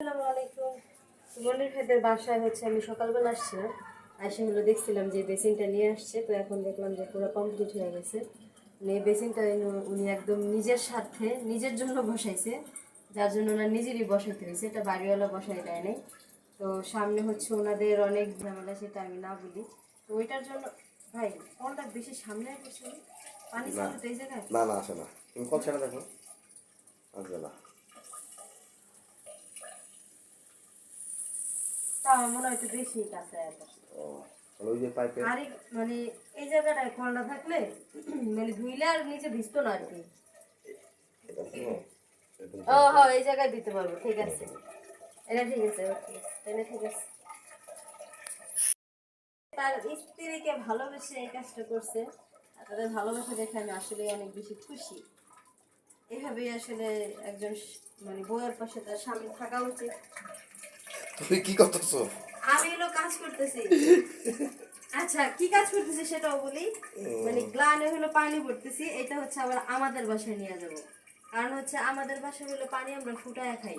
আসসালামু আলাইকুম। ভাইদের বাসায় হচ্ছে আমি সকালবেলা আসছিলাম। হলো দেখছিলাম যে বেসিনটা নিয়ে আসছে তো এখন দেখলাম যে পুরো কমপ্লিট হয়ে গেছে। মানে এই বেসিনটা উনি- একদম নিজের স্বার্থে নিজের জন্য বসাইছে যার জন্য ওনার নিজেরই বসাইতে হয়েছে। এটা বাড়িওয়ালা বসাই দেয় নাই। তো সামনে হচ্ছে ওনাদের অনেক ঝামেলা সেটা আমি না বলি। তো ওইটার জন্য ভাই কলটা বেশি সামনে করছে পানি না। এই জায়গায়। না না আসে না। তুমি দেখো? আসবে না। আমার মনে হয় একটু বেশি কাছে ও তাহলে ওই যে পাইপে আরে মানে এই জায়গাটায় কলটা থাকলে মানে ধুইলে আর নিচে ভিজতো না আর কি ও হ্যাঁ এই জায়গায় দিতে পারব ঠিক আছে। এটা ঠিক আছে okay, তাহলে ঠিক আছে। তার স্ত্রীকে ভালোবেসে এই কাজটা করছে আর তাদের ভালোবাসা দেখে আমি আসলে অনেক বেশি খুশি। এভাবেই আসলে একজন মানে বউয়ের পাশে তার স্বামী থাকা উচিত। তুমি কি করতেছো? আমি এলো কাজ করতেছি। আচ্ছা কি কাজ করতেছি সেটাও বলি। মানে গ্লানে হলো পানি ভরতেছি এটা হচ্ছে আবার আমাদের বাসায় নিয়ে যাব। কারণ হচ্ছে আমাদের বাসায় হলো পানি আমরা ফুটায় খাই।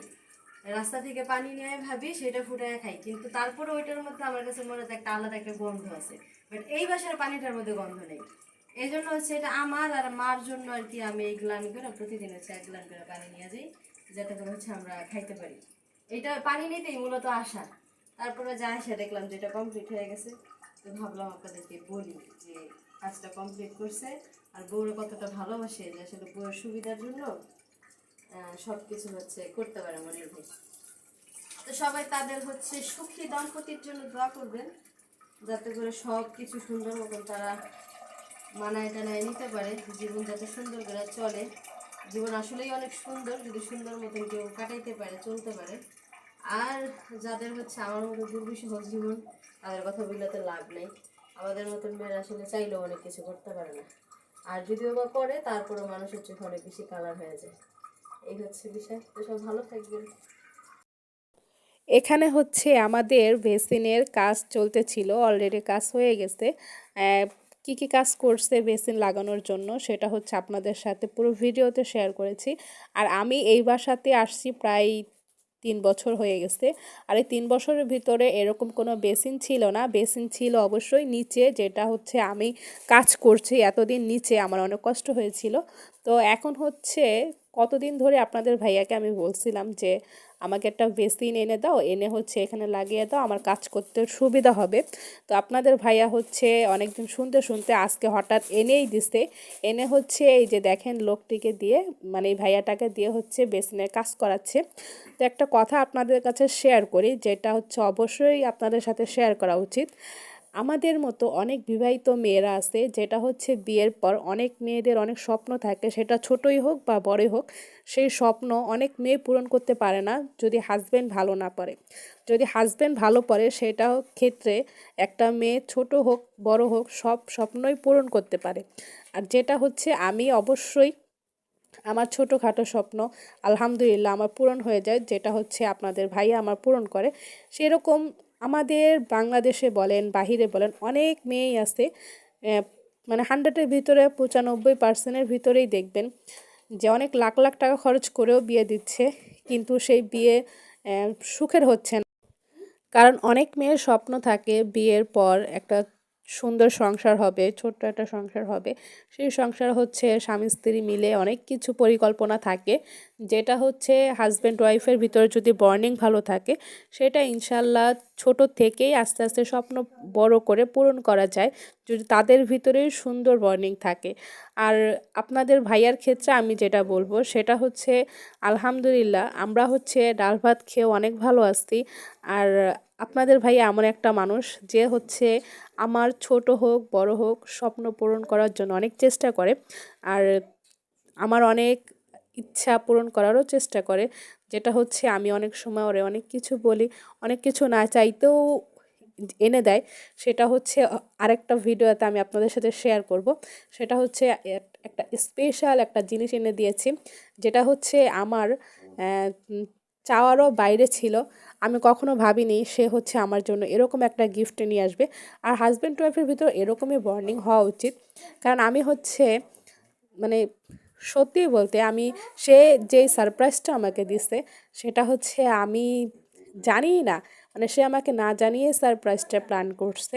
রাস্তা থেকে পানি নিয়ে ভাবি সেটা ফুটায় খাই কিন্তু তারপরে ওইটার মধ্যে আমার কাছে মনে হচ্ছে একটা আলাদা একটা গন্ধ আছে। বাট এই বাসার পানিটার মধ্যে গন্ধ নেই। এই জন্য হচ্ছে এটা আমার আর মার জন্য আর কি আমি এই গ্লান করে প্রতিদিন হচ্ছে এক গ্লান করে পানি নিয়ে যাই যাতে করে হচ্ছে আমরা খাইতে পারি। এটা পানি নিতেই মূলত আসা তারপরে যা এসে দেখলাম যে এটা কমপ্লিট হয়ে গেছে, তো ভাবলাম আপনাদেরকে বলি যে কাজটা কমপ্লিট করছে আর বউরে কতটা ভালোবাসে যে আসলে বউয়ের সুবিধার জন্য সব কিছু হচ্ছে করতে পারে মনের ভাই তো সবাই তাদের হচ্ছে সুখী দম্পতির জন্য দোয়া করবেন, যাতে করে সব কিছু সুন্দর মতন তারা মানায় টানায় নিতে পারে, জীবন যাতে সুন্দর করে চলে। জীবন আসলেই অনেক সুন্দর, যদি সুন্দর মতন কেউ কাটাইতে পারে, চলতে পারে। আর যাদের হচ্ছে আমার মতো দুর্বিষহ জীবন, তাদের কথা তো লাভ নেই। আমাদের মতন মেয়েরা আসলে চাইলেও অনেক কিছু করতে পারে না। আর যদিও বা করে তারপরে মানুষের চোখে অনেক বেশি কালার হয়ে যায়। এই হচ্ছে বিষয়। তো সব ভালো থাকবেন। এখানে হচ্ছে আমাদের বেসিনের কাজ চলতেছিল অলরেডি কাজ হয়ে গেছে। কি কি কাজ করছে বেসিন লাগানোর জন্য, সেটা হচ্ছে আপনাদের সাথে পুরো ভিডিওতে শেয়ার করেছি। আর আমি এই বাসাতে আসছি প্রায় তিন বছর হয়ে গেছে। আর এই তিন বছরের ভিতরে এরকম কোনো বেসিন ছিল না। বেসিন ছিল অবশ্যই নিচে, যেটা হচ্ছে আমি কাজ করছি এতদিন নিচে, আমার অনেক কষ্ট হয়েছিল। তো এখন হচ্ছে কতদিন ধরে আপনাদের ভাইয়াকে আমি বলছিলাম যে, আমাকে একটা বেসিন এনে দাও, এনে হচ্ছে এখানে লাগিয়ে দাও, আমার কাজ করতে সুবিধা হবে। তো আপনাদের ভাইয়া হচ্ছে অনেকদিন শুনতে শুনতে আজকে হঠাৎ এনেই দিছে। এনে হচ্ছে এই যে দেখেন লোকটিকে দিয়ে মানে এই ভাইয়াটাকে দিয়ে হচ্ছে বেসিনের কাজ করাচ্ছে। তো একটা কথা আপনাদের কাছে শেয়ার করি, যেটা হচ্ছে অবশ্যই আপনাদের সাথে শেয়ার করা উচিত। আমাদের মতো অনেক বিবাহিত মেয়েরা আছে, যেটা হচ্ছে বিয়ের পর অনেক মেয়েদের অনেক স্বপ্ন থাকে, সেটা ছোটই হোক বা বড়ই হোক, সেই স্বপ্ন অনেক মেয়ে পূরণ করতে পারে না যদি হাজব্যান্ড ভালো না পারে যদি হাজব্যান্ড ভালো পড়ে, সেটা ক্ষেত্রে একটা মেয়ে ছোট হোক, বড় হোক, সব স্বপ্নই পূরণ করতে পারে। আর যেটা হচ্ছে, আমি অবশ্যই আমার ছোটোখাটো স্বপ্ন, আলহামদুলিল্লাহ আমার পূরণ হয়ে যায়, যেটা হচ্ছে আপনাদের ভাইয়া আমার পূরণ করে, সেরকম আমাদের বাংলাদেশে বলেন, বাহিরে বলেন, অনেক মেয়েই আছে মানে হান্ড্রেডের ভিতরে পঁচানব্বই পার্সেন্টের ভিতরেই দেখবেন যে অনেক লাখ লাখ টাকা খরচ করেও বিয়ে দিচ্ছে, কিন্তু সেই বিয়ে সুখের হচ্ছে না। কারণ অনেক মেয়ের স্বপ্ন থাকে বিয়ের পর একটা সুন্দর সংসার হবে, ছোট্ট একটা সংসার হবে। সেই সংসার হচ্ছে স্বামী স্ত্রী মিলে অনেক কিছু পরিকল্পনা থাকে। যেটা হচ্ছে হাজব্যান্ড ওয়াইফের ভিতরে যদি বর্নিং ভালো থাকে, সেটা ইনশাল্লাহ ছোট থেকেই আস্তে আস্তে স্বপ্ন বড় করে পূরণ করা যায়, যদি তাদের ভিতরেই সুন্দর বর্নিং থাকে। আর আপনাদের ভাইয়ার ক্ষেত্রে আমি যেটা বলব, সেটা হচ্ছে আলহামদুলিল্লাহ আমরা হচ্ছে ডাল ভাত খেয়ে অনেক ভালো আছি। আর আপনাদের ভাই এমন একটা মানুষ যে হচ্ছে আমার ছোট হোক, বড় হোক, স্বপ্ন পূরণ করার জন্য অনেক চেষ্টা করে। আর আমার অনেক ইচ্ছা পূরণ করারও চেষ্টা করে। যেটা হচ্ছে আমি অনেক সময় ওরে অনেক কিছু বলি, অনেক কিছু না চাইতেও এনে দেয়। সেটা হচ্ছে আরেকটা ভিডিওতে আমি আপনাদের সাথে শেয়ার করব। সেটা হচ্ছে এক- একটা স্পেশাল একটা জিনিস এনে দিয়েছি। যেটা হচ্ছে আমার চাওয়ারও বাইরে ছিল। আমি কখনো ভাবিনি সে হচ্ছে আমার জন্য এরকম একটা গিফট নিয়ে আসবে। আর হাজব্যান্ড ওয়াইফের ভিতর এরকমই বর্নিং হওয়া উচিত। কারণ আমি হচ্ছে মানে সত্যি বলতে আমি সে যেই সারপ্রাইজটা আমাকে দিছে, সেটা হচ্ছে আমি জানি না মানে সে আমাকে না জানিয়ে সারপ্রাইজটা প্ল্যান করছে।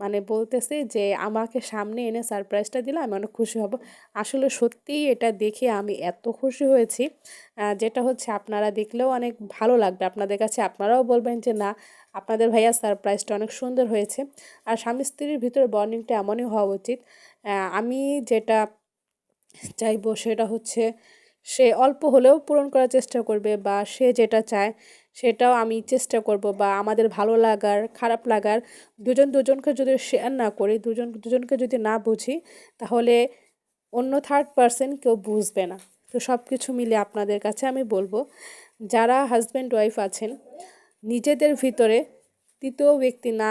মানে বলতেছে যে, আমাকে সামনে এনে সারপ্রাইজটা দিলে আমি অনেক খুশি হব। আসলে সত্যিই এটা দেখে আমি এত খুশি হয়েছি। যেটা হচ্ছে আপনারা দেখলেও অনেক ভালো লাগবে। আপনাদের কাছে আপনারাও বলবেন যে, না, আপনাদের ভাইয়া সারপ্রাইজটা অনেক সুন্দর হয়েছে। আর স্বামী স্ত্রীর ভিতরে বর্নিংটা এমনই হওয়া উচিত। আমি যেটা চাইব সেটা হচ্ছে, সে অল্প হলেও পূরণ করার চেষ্টা করবে বা সে যেটা চায় সেটাও আমি চেষ্টা করব বা আমাদের ভালো লাগার, খারাপ লাগার, দুজন দুজনকে যদি শেয়ার না করি, দুজন দুজনকে যদি না বুঝি, তাহলে অন্য থার্ড পার্সন কেউ বুঝবে না। তো সব কিছু মিলে আপনাদের কাছে আমি বলব, যারা হাজব্যান্ড ওয়াইফ আছেন, নিজেদের ভিতরে তৃতীয় ব্যক্তি না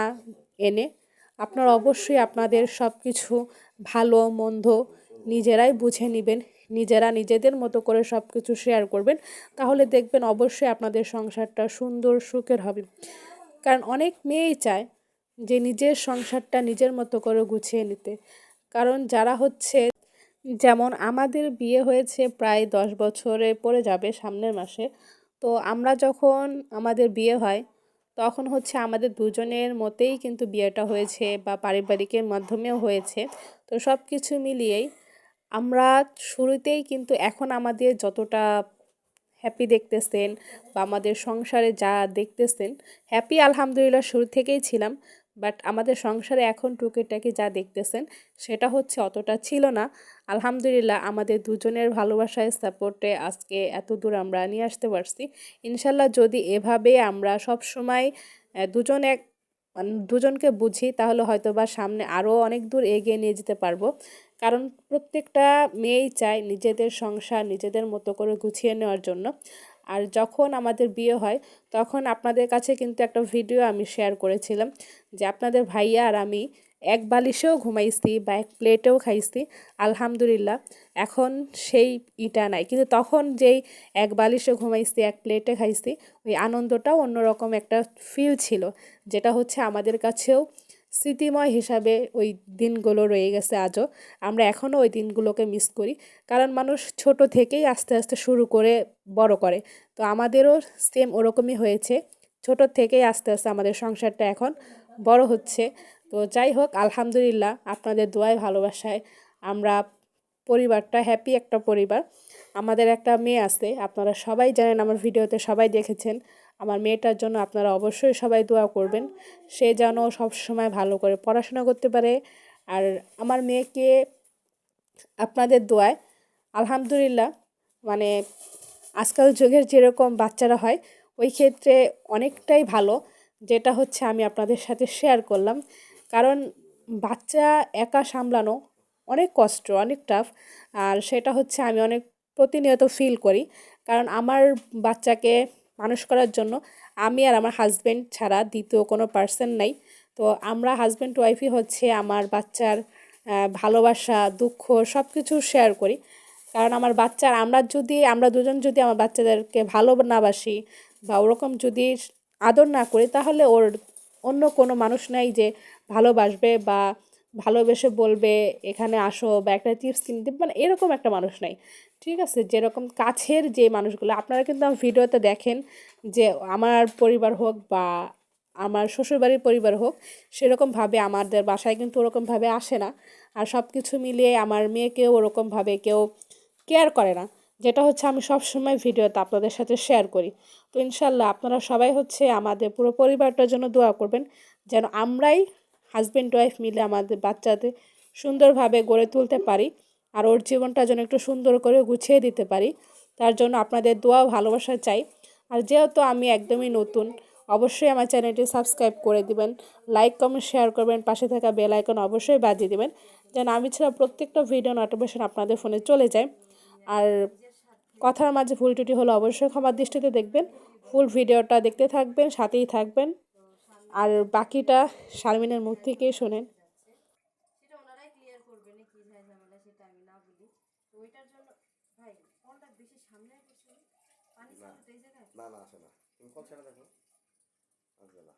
এনে আপনার অবশ্যই আপনাদের সব কিছু ভালো, মন্দ নিজেরাই বুঝে নেবেন নিজেরা নিজেদের মতো করে সব কিছু শেয়ার করবেন, তাহলে দেখবেন অবশ্যই আপনাদের সংসারটা সুন্দর সুখের হবে। কারণ অনেক মেয়েই চায় যে নিজের সংসারটা নিজের মতো করে গুছিয়ে নিতে। কারণ যারা হচ্ছে, যেমন আমাদের বিয়ে হয়েছে প্রায় দশ বছরে পড়ে যাবে সামনের মাসে, তো আমরা যখন আমাদের বিয়ে হয়, তখন হচ্ছে আমাদের দুজনের মতেই কিন্তু বিয়েটা হয়েছে বা পারিবারিকের মাধ্যমেও হয়েছে। তো সব কিছু মিলিয়েই আমরা শুরুতেই কিন্তু এখন আমাদের যতটা হ্যাপি দেখতেছেন বা আমাদের সংসারে যা দেখতেছেন হ্যাপি আলহামদুলিল্লাহ শুরু থেকেই ছিলাম বাট আমাদের সংসারে এখন টুকিটাকি যা দেখতেছেন, সেটা হচ্ছে অতটা ছিল না। আলহামদুলিল্লাহ আমাদের দুজনের ভালোবাসায় সাপোর্টে আজকে এত দূর আমরা নিয়ে আসতে পারছি। ইনশাল্লাহ যদি এভাবে আমরা সব সময় দুজন এক দুজনকে বুঝি, তাহলে হয়তো বা সামনে আরও অনেক দূর এগিয়ে নিয়ে যেতে পারব। কারণ প্রত্যেকটা মেয়েই চায় নিজেদের সংসার, নিজেদের মতো করে গুছিয়ে নেওয়ার জন্য। আর যখন আমাদের বিয়ে হয়, তখন আপনাদের কাছে কিন্তু একটা ভিডিও আমি শেয়ার করেছিলাম যে আপনাদের ভাইয়া আর আমি এক বালিশেও ঘুমাইছি বা এক প্লেটেও খাইছি, আলহামদুলিল্লাহ। এখন সেই ইটা নাই। কিন্তু তখন যেই এক বালিশে ঘুমাইছি, এক প্লেটে খাইছি, ওই আনন্দটাও অন্যরকম একটা ফিল ছিল, যেটা হচ্ছে আমাদের কাছেও স্মৃতিময় হিসাবে ওই দিনগুলো রয়ে গেছে আজও। আমরা এখনও ওই দিনগুলোকে মিস করি, কারণ মানুষ ছোট থেকেই আস্তে আস্তে শুরু করে, বড় করে। তো আমাদেরও সেম ওরকমই হয়েছে, ছোট থেকেই আস্তে আস্তে আমাদের সংসারটা এখন বড় হচ্ছে। তো যাই হোক আলহামদুলিল্লাহ আপনাদের দোয়ায়, ভালোবাসায় আমরা পরিবারটা হ্যাপি একটা পরিবার। আমাদের একটা মেয়ে আছে, আপনারা সবাই জানেন, আমার ভিডিওতে সবাই দেখেছেন। আমার মেয়েটার জন্য আপনারা অবশ্যই সবাই দোয়া করবেন। সে যেন সব সময় ভালো করে পড়াশোনা করতে পারে। আর আমার মেয়েকে আপনাদের দোয়ায়, আলহামদুলিল্লাহ মানে আজকাল যুগের যেরকম বাচ্চারা হয়, ওই ক্ষেত্রে অনেকটাই ভালো। যেটা হচ্ছে আমি আপনাদের সাথে শেয়ার করলাম। কারণ বাচ্চা একা সামলানো অনেক কষ্ট, অনেক টাফ আর সেটা হচ্ছে আমি অনেক প্রতিনিয়ত ফিল করি। কারণ আমার বাচ্চাকে মানুষ করার জন্য আমি আর আমার হাজব্যান্ড ছাড়া দ্বিতীয় কোনো পার্সন নাই। তো আমরা হাজব্যান্ড ওয়াইফই হচ্ছে আমার বাচ্চার ভালোবাসা, দুঃখ সব কিছু শেয়ার করি। কারণ আমার বাচ্চার আমরা যদি, আমরা দুজন যদি আমার বাচ্চাদেরকে ভালো না বাসি বা ওরকম যদি আদর না করি, তাহলে ওর অন্য কোনো মানুষ নাই যে ভালোবাসবে বা ভালোবেসে বলবে, এখানে আসো বা একটা চিপস কিনে দেবে মানে এরকম একটা মানুষ নাই। ঠিক আছে? যেরকম কাছের যে মানুষগুলো, আপনারা কিন্তু আমার ভিডিওতে দেখেন যে আমার পরিবার হোক বা আমার শ্বশুরবাড়ির পরিবার হোক, সেরকমভাবে আমাদের বাসায় কিন্তু ওরকমভাবে আসে না। আর সব কিছু মিলিয়ে আমার মেয়েকেও ওরকমভাবে কেউ কেয়ার করে না। যেটা হচ্ছে আমি সব সময় ভিডিওতে আপনাদের সাথে শেয়ার করি। তো ইনশাল্লাহ আপনারা সবাই হচ্ছে আমাদের পুরো পরিবারটার জন্য দোয়া করবেন, যেন আমরাই হাজব্যান্ড ওয়াইফ মিলে আমাদের বাচ্চাদের সুন্দরভাবে গড়ে তুলতে পারি আর ওর জীবনটা যেন একটু সুন্দর করে গুছিয়ে দিতে পারি। তার জন্য আপনাদের দোয়া ভালোবাসা চাই। আর যেহেতু আমি একদমই নতুন, অবশ্যই আমার চ্যানেলটি সাবস্ক্রাইব করে দিবেন লাইক কমেন্ট শেয়ার করবেন, পাশে থাকা বেল আইকন অবশ্যই বাজিয়ে দিবেন, যেন আমি ছাড়া প্রত্যেকটা ভিডিও নোটিফিকেশন আপনাদের ফোনে চলে যায়। আর কথার মাঝে ভুল ত্রুটি হলে অবশ্যই ক্ষমার দৃষ্টিতে দেখবেন। ফুল ভিডিওটা দেখতে থাকবেন সাথেই থাকবেন। আর বাকিটা শারমিনের মুখ থেকেই শোনেন। সেটা ওনারাই ক্লিয়ার করবে না কি ঝাই ঝামেলা সেটা আমি না বলি। তো ওইটার জন্য ভাই ফোনটা বেশি সামনে করছ পানি সামনে এই জায়গায় না না আসে না। তুমি কল ছেড়ে দেখো। আসবে না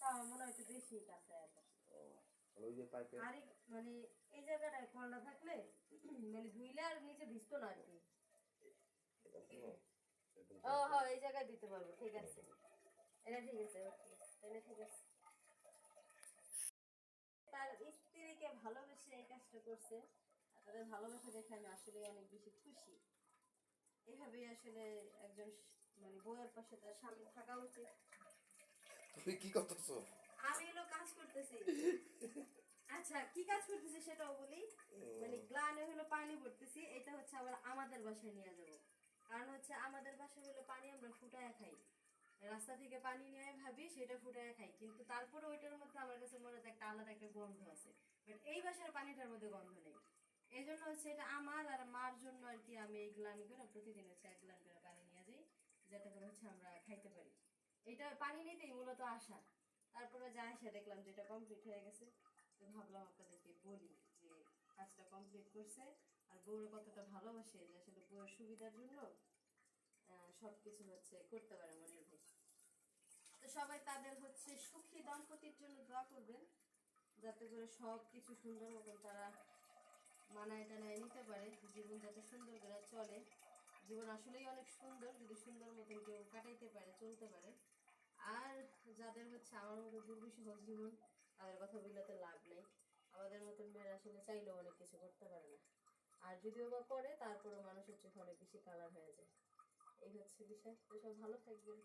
তা মনে হয় বেশি কাছে আছে। ওই যে পাইপে আরে মানে এই জায়গাটায় কলটা থাকলে? মানে ধুইলে আর নিচে ভিজতো না আর কি ও হ্যাঁ এই জায়গায় দিতে পারব ঠিক আছে। এটা ঠিক আছে এটা ঠিক আছে। তার স্ত্রীকে ভালোবেসে এই কাজটা করছে আর তাদের ভালোবাসা দেখে আমি আসলে অনেক বেশি খুশি। এভাবেই আসলে একজন মানে বউয়ের পাশে তার স্বামী থাকা উচিত। তুমি কি করতেছো? আমি এগুলো কাজ করতেছি। আচ্ছা কি কাজ করতেছি সেটাও বলি। মানে গ্লানে হলো পানি ভরতেছি এটা হচ্ছে আবার আমাদের বাসায় নিয়ে যাব। কারণ হচ্ছে আমাদের বাসায় হলো পানি আমরা ফুটায় খাই। রাস্তা থেকে পানি নিয়ে ভাবি সেটা ফুটায় খাই। কিন্তু তারপরে ওইটার মধ্যে আমার কাছে মনে হয় একটা আলাদা একটা গন্ধ আছে। বাট এই বাসার পানিটার মধ্যে গন্ধ নেই। এই জন্য হচ্ছে এটা আমার আর মার জন্য আর কি আমি এই গ্লান করে প্রতিদিন হচ্ছে এক গ্লান করে পানি নিয়ে যাই যাতে করে হচ্ছে আমরা খাইতে পারি। এটা পানি নিতেই মূলত আসা তারপরে যা এসে দেখলাম যে এটা কমপ্লিট হয়ে গেছে। ভাবলাম আপনাদেরকে বলি যে কাজটা কমপ্লিট করছে আর বউরে কতটা ভালোবাসে যে আসলে বউয়ের সুবিধার জন্য সব কিছু হচ্ছে করতে পারে মনের ভাই। তো সবাই তাদের হচ্ছে সুখী দম্পতির জন্য দোয়া করবেন, যাতে করে সব কিছু সুন্দর মতন তারা মানায় টানায় নিতে পারে, জীবন যাতে সুন্দর করে চলে। জীবন আসলেই অনেক সুন্দর, যদি সুন্দর মতন কেউ কাটাইতে পারে, চলতে পারে। আর যাদের হচ্ছে আমার মতো দুর্বিষহ জীবন তাদের কথা বললে তো লাভ নেই। আমাদের মতন মেয়েরা আসলে চাইলেও অনেক কিছু করতে পারে না। আর যদিও বা করে, তারপরেও মানুষের চোখে অনেক বেশি কালার হয়ে যায়। এই হচ্ছে বিষয়। তো সব ভালো থাকবেন।